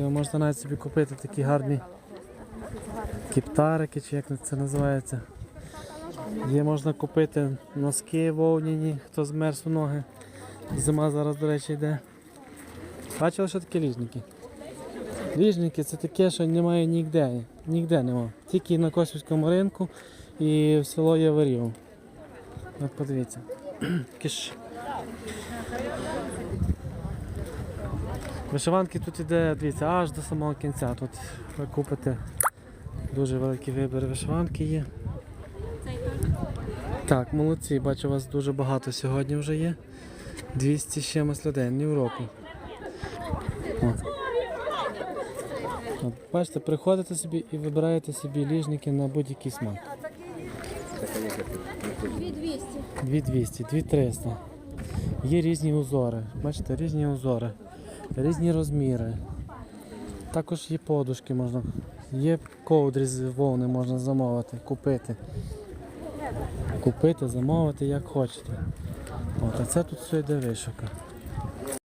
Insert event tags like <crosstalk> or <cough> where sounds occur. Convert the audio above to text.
Можете навіть собі купити такі гарні кіптарики, чи як це називається. Є можна купити носки вовняні, хто змерз у ноги. Зима зараз, до речі, йде. Бачили, що таке ліжники? Ліжники це таке, що немає ніде. Ніде нема. Тільки на Косівському ринку і в село Яворів. От подивіться. <clears throat> Такі Вишиванки тут іде, дивіться, аж до самого кінця. Тут ви купите дуже великий вибір вишиванки є. Так, молодці, бачу, вас дуже багато сьогодні вже є. 200 з чимось людей, ні в року. От, бачите, приходите собі і вибираєте собі ліжники на будь-який смак. 2200. 2200, 2300. Є різні узори. Бачите, різні узори, різні розміри. Також є подушки можна. Є ковдри з вовни можна замовити, купити. Купити, замовити як хочете. От, а це тут все йде вишивка.